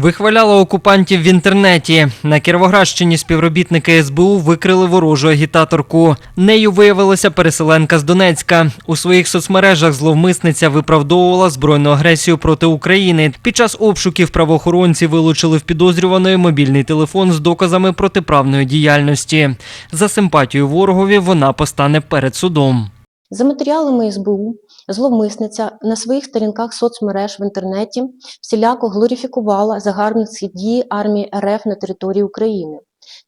Вихваляла окупантів в інтернеті. На Кіровоградщині співробітники СБУ викрили ворожу агітаторку. Нею виявилася переселенка з Донецька. У своїх соцмережах зловмисниця виправдовувала збройну агресію проти України. Під час обшуків правоохоронці вилучили в підозрюваної мобільний телефон з доказами протиправної діяльності. За симпатію ворогові вона постане перед судом. За матеріалами СБУ, зловмисниця на своїх сторінках соцмереж в інтернеті всіляко глорифікувала загарбницькі дії армії РФ на території України.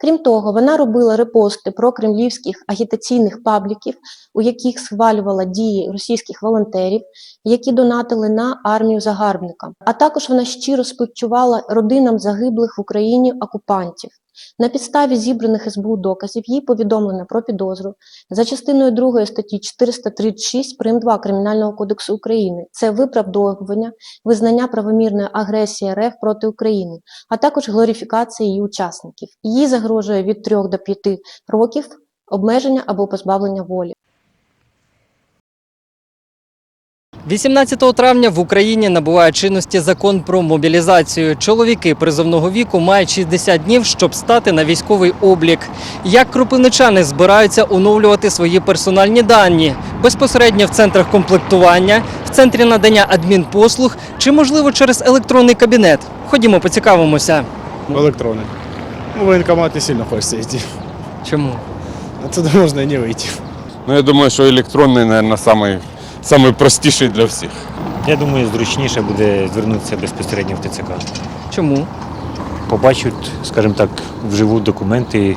Крім того, вона робила репости про кремлівських агітаційних пабліків, у яких схвалювала дії російських волонтерів, які донатили на армію загарбника. А також вона щиро співчувала родинам загиблих в Україні окупантів. На підставі зібраних СБУ доказів їй повідомлено про підозру за частиною 2 статті 436 прим. 2 Кримінального кодексу України. Це виправдовування, визнання правомірної агресії РФ проти України, а також глорифікація її учасників. Їй загрожує від 3 до 5 років обмеження або позбавлення волі. 18 травня в Україні набуває чинності закон про мобілізацію. Чоловіки призовного віку мають 60 днів, щоб стати на військовий облік. Як кропивничани збираються оновлювати свої персональні дані безпосередньо в центрах комплектування, в центрі надання адмінпослуг чи, можливо, через електронний кабінет? Ходімо, поцікавимося. в электронный. Ну, в военкомат не сильно хочется идти. Чому? Отсюда можно и не выйти. Ну, я думаю, що електронний, мабуть, самий, самий простіший для всіх. Я думаю, зручніше буде звернутися безпосередньо в ТЦК. Чому? Побачать, скажімо так, вживу документи,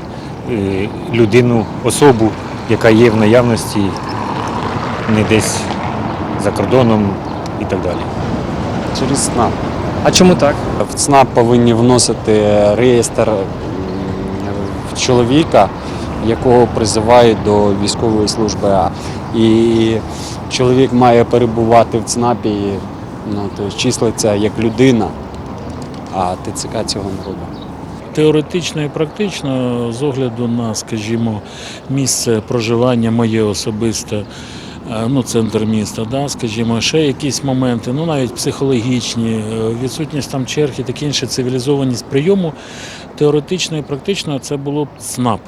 е, людину, особу, яка є в наявності, не десь за кордоном і так далі. Через ЦНАП. А чому так? В ЦНАП повинні вносити реєстр в чоловіка, якого призивають до військової служби. А. І чоловік має перебувати в ЦНАПі, ну, то числиться як людина, а ТЦК цього не робить. Теоретично і практично, з огляду на, скажімо, місце проживання моє особисте, е, ну, центр міста, да, скажімо, ще якісь моменти, ну навіть психологічні, е, відсутність там черг і таке інше, цивілізованість прийому, теоретично і практично це було б ЦНАП.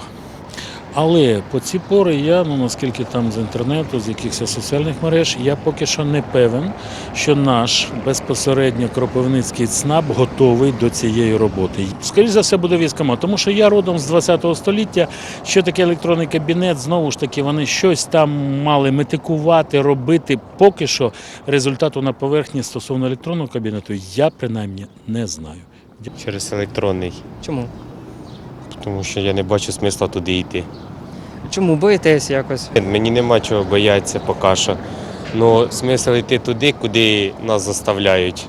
Але по ці пори я, ну наскільки там з інтернету, з якихось соціальних мереж, я поки що не певен, що наш безпосередньо Кропивницький ЦНАП готовий до цієї роботи. Скоріше за все буде військомат, тому що я родом з 20 століття. Що таке електронний кабінет? Знову ж таки, вони щось там мали метикувати, робити. Поки що результату на поверхні стосовно електронного кабінету я принаймні не знаю. Через електронний, Чому? Тому що я не бачу смисла туди йти. Чому боїтесь якось? Мені нема чого боятися поки що. Ну, смисл йти туди, куди нас заставляють.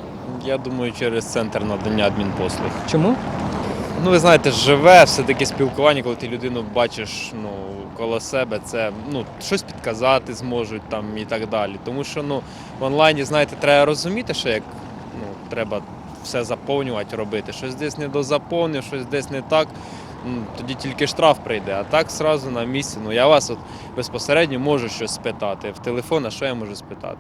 Я думаю, через центр надання адмінпослуг. Чому? Ну, ви знаєте, живе все-таки спілкування, коли ти людину бачиш ну, коло себе, це ну, щось підказати зможуть там і так далі. Тому що ну, в онлайні, знаєте, треба розуміти, що як ну, треба все заповнювати, робити. Щось десь не дозаповнив, щось десь не так. Тоді тільки штраф прийде, а так зразу на місці. Ну я вас от безпосередньо можу щось спитати. В телефон, а що я можу спитати?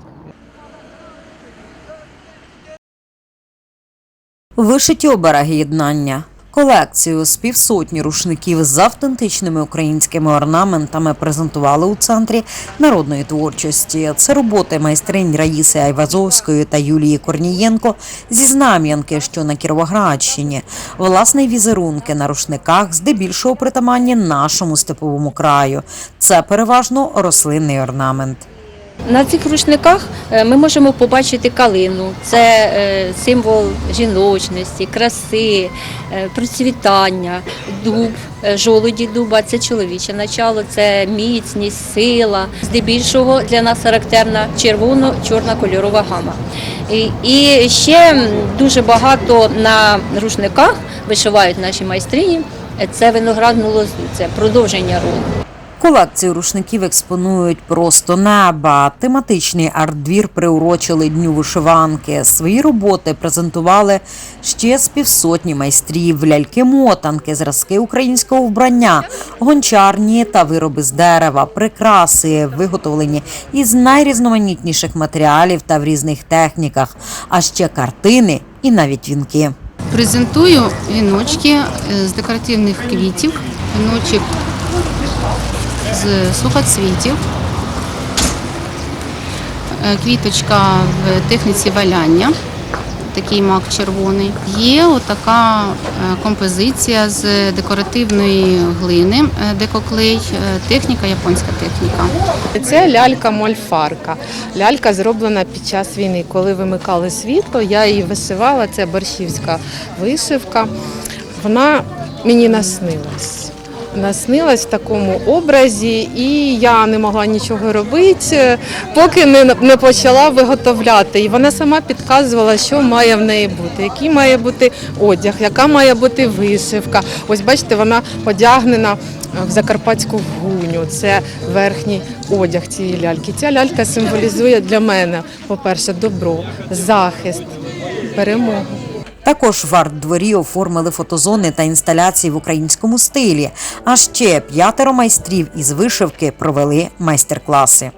Вишиті обереги єднання. Колекцію з півсотні рушників з автентичними українськими орнаментами презентували у центрі народної творчості. Це роботи майстринь Раїси Айвазовської та Юлії Корнієнко зі Знам'янки, що на Кіровоградщині. Власне візерунки на рушниках здебільшого притаманні нашому степовому краю. Це переважно рослинний орнамент. На цих рушниках е, ми можемо побачити калину. Це е, символ жіночності, краси, е, процвітання, дуб, жолуді дуба це чоловіче начало, це міцність, сила. Здебільшого для нас характерна червоно-чорна кольорова гама. І, ще дуже багато на рушниках вишивають наші майстрині. Це виноградну лозу, це продовження роду. Колекцію рушників експонують просто неба. Тематичний арт-двір приурочили дню вишиванки. Свої роботи презентували ще з півсотні майстрів, ляльки-мотанки, зразки українського вбрання, гончарні та вироби з дерева, прикраси, виготовлені із найрізноманітніших матеріалів та в різних техніках, а ще картини і навіть вінки. Презентую віночки е, з декоративних квітів, віночок з сухоцвітів, Е, квіточка в техніці валяння, такий мак червоний. Є отака е, композиція з декоративної глини, е, декоклей, техніка, японська техніка. Це лялька мольфарка. Лялька зроблена під час війни. Коли вимикали світло, я її вишивала. Це борщівська вишивка. Вона мені наснилась. Наснилась в такому образі, і я не могла нічого робити, поки не, не почала виготовляти. І вона сама підказувала, що має в неї бути, який має бути одяг, яка має бути вишивка. Ось бачите, вона одягнена в закарпатську гуню. Це верхній одяг цієї ляльки. Ця лялька символізує для мене, по-перше, добро, захист, перемогу. Також в арт-дворі оформили фотозони та інсталяції в українському стилі. А ще п'ятеро майстрів із вишивки провели майстер-класи.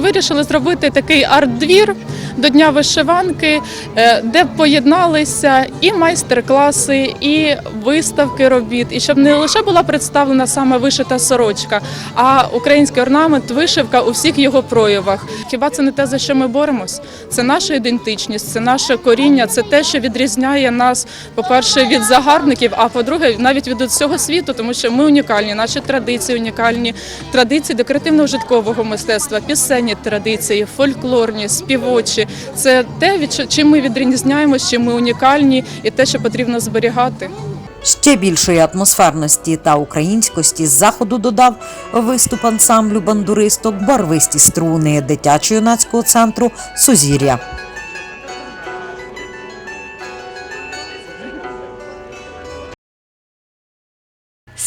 Вирішили зробити такий арт-двір до Дня вишиванки, е, де поєдналися і майстер-класи, і виставки робіт, і щоб не лише була представлена саме вишита сорочка, а український орнамент, вишивка у всіх його проявах. Хіба це не те, за що ми боремось? Це наша ідентичність, це наше коріння, це те, що відрізняє нас, по-перше, від загарбників, а по-друге, навіть від всього світу, тому що ми унікальні, наші традиції унікальні, традиції декоративно-ужиткового мистецтва, пісенні традиції, фольклорні, співочі. Це те, від чим ми відрізняємося, чим ми унікальні, і те, що потрібно зберігати. Ще більшої атмосферності та українськості з заходу додав виступ ансамблю бандуристок барвисті струни дитячо-юнацького центру Сузір'я.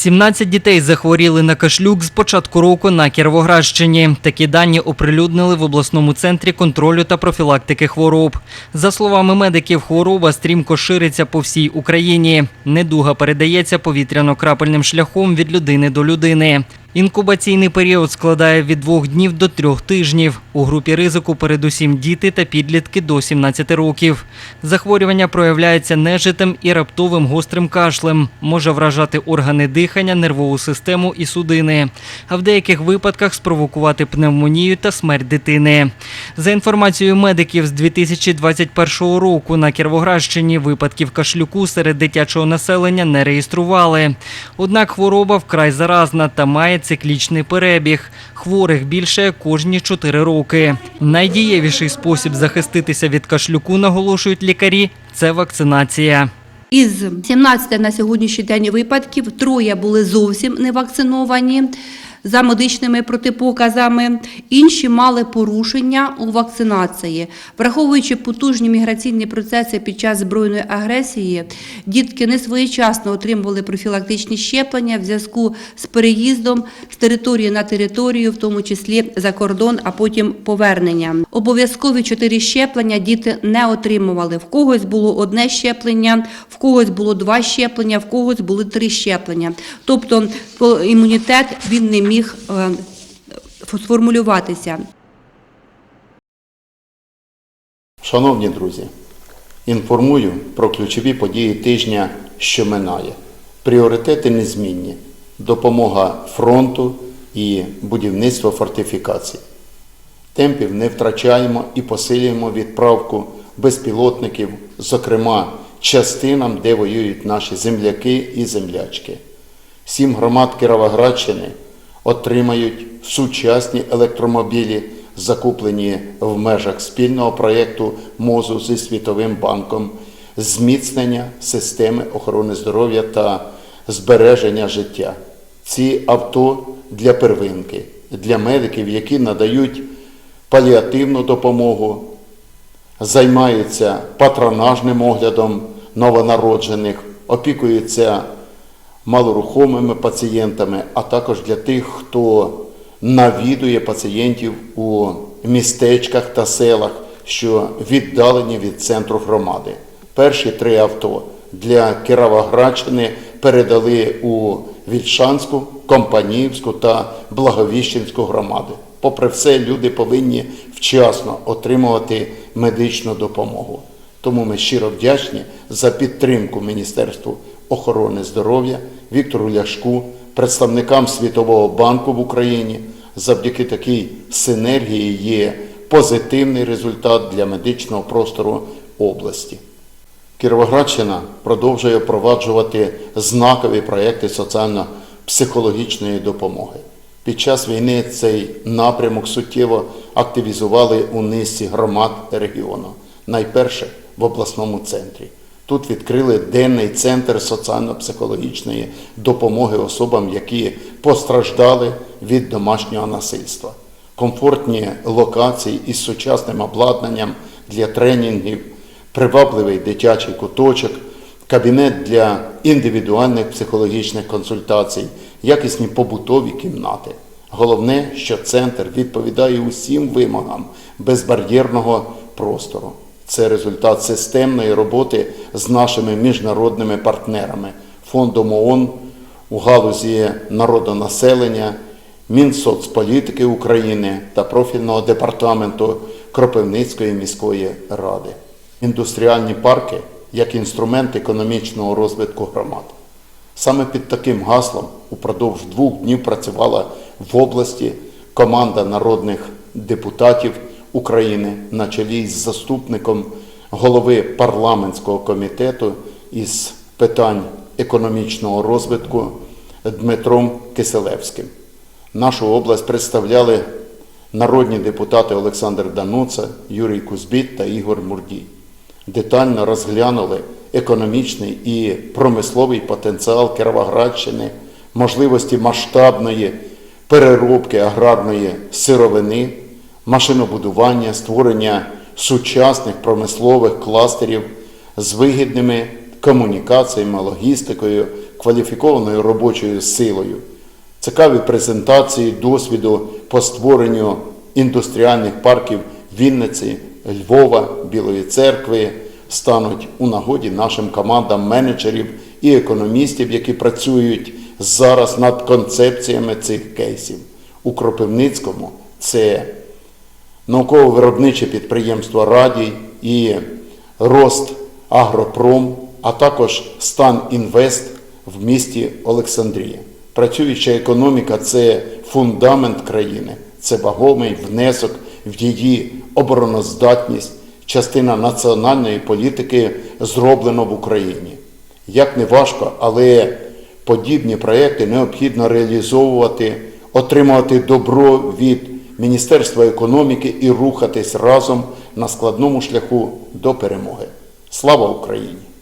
17 дітей захворіли на кашлюк з початку року на Кіровоградщині. Такі дані оприлюднили в обласному центрі контролю та профілактики хвороб. За словами медиків, хвороба стрімко шириться по всій Україні. Недуга передається повітряно-крапельним шляхом від людини до людини. Інкубаційний період складає від двох днів до трьох тижнів. У групі ризику передусім діти та підлітки до 17 років. Захворювання проявляється нежитим і раптовим гострим кашлем, може вражати органи дихання, нервову систему і судини, а в деяких випадках спровокувати пневмонію та смерть дитини. За інформацією медиків, з 2021 року на Кіровоградщині випадків кашлюку серед дитячого населення не реєстрували. Однак хвороба вкрай заразна та має циклічний перебіг. Хворих більше кожні 4 роки. Найдієвіший спосіб захиститися від кашлюку, наголошують лікарі, це вакцинація. Із 17 на сьогоднішній день випадків троє були зовсім не вакциновані за медичними протипоказами, інші мали порушення у вакцинації. Враховуючи потужні міграційні процеси під час збройної агресії, дітки не своєчасно отримували профілактичні щеплення в зв'язку з переїздом з території на територію, в тому числі за кордон, а потім повернення. Обов'язкові чотири щеплення діти не отримували. В когось було одне щеплення, в когось було два щеплення, в когось були три щеплення. Тобто імунітет він не міг е, сформулюватися. Шановні друзі, інформую про ключові події тижня, що минає. Пріоритети незмінні: допомога фронту і будівництво фортифікацій. Темпів не втрачаємо і посилюємо відправку безпілотників, зокрема частинам, де воюють наші земляки і землячки. Сім громад Кіровоградщини отримають сучасні електромобілі, закуплені в межах спільного проєкту МОЗу зі Світовим банком, зміцнення системи охорони здоров'я та збереження життя. Ці авто для первинки, для медиків, які надають паліативну допомогу, займаються патронажним оглядом новонароджених, опікуються малорухомими пацієнтами, а також для тих, хто навідує пацієнтів у містечках та селах, що віддалені від центру громади. Перші три авто для Кіровоградщини передали у Вільшанську, Компаніївську та Благовіщенську громади. Попри все, люди повинні вчасно отримувати медичну допомогу. Тому ми щиро вдячні за підтримку Міністерству охорони здоров'я, Віктору Ляшку, представникам Світового банку в Україні. Завдяки такій синергії є позитивний результат для медичного простору області. Кіровоградщина продовжує впроваджувати знакові проекти соціально-психологічної допомоги. Під час війни цей напрямок суттєво активізували у низці громад регіону, найперше в обласному центрі. Тут відкрили денний центр соціально-психологічної допомоги особам, які постраждали від домашнього насильства. Комфортні локації із сучасним обладнанням для тренінгів, привабливий дитячий куточок, кабінет для індивідуальних психологічних консультацій, якісні побутові кімнати. Головне, що центр відповідає усім вимогам безбар'єрного простору. Це результат системної роботи з нашими міжнародними партнерами, фондом ООН у галузі народонаселення, Мінсоцполітики України та профільного департаменту Кропивницької міської ради. Індустріальні парки як інструмент економічного розвитку громад. Саме під таким гаслом упродовж двох днів працювала в області команда народних депутатів України на чолі з заступником голови парламентського комітету із питань економічного розвитку Дмитром Киселевським. Нашу область представляли народні депутати Олександр Дануца, Юрій Кузбіт та Ігор Мурдій. Детально розглянули економічний і промисловий потенціал Кіровоградщини, можливості масштабної переробки аграрної сировини, машинобудування, створення сучасних промислових кластерів з вигідними комунікаціями, логістикою, кваліфікованою робочою силою. Цікаві презентації досвіду по створенню індустріальних парків Вінниці, Львова, Білої церкви стануть у нагоді нашим командам менеджерів і економістів, які працюють зараз над концепціями цих кейсів. У Кропивницькому це науково-виробниче підприємство Радій і Рост Агропром, а також Стан Інвест в місті Олександрія. Працююча економіка це фундамент країни, це вагомий внесок в її обороноздатність, частина національної політики зроблено в Україні. Як не важко, але подібні проекти необхідно реалізовувати, отримувати добро від Міністерства економіки і рухатись разом на складному шляху до перемоги. Слава Україні!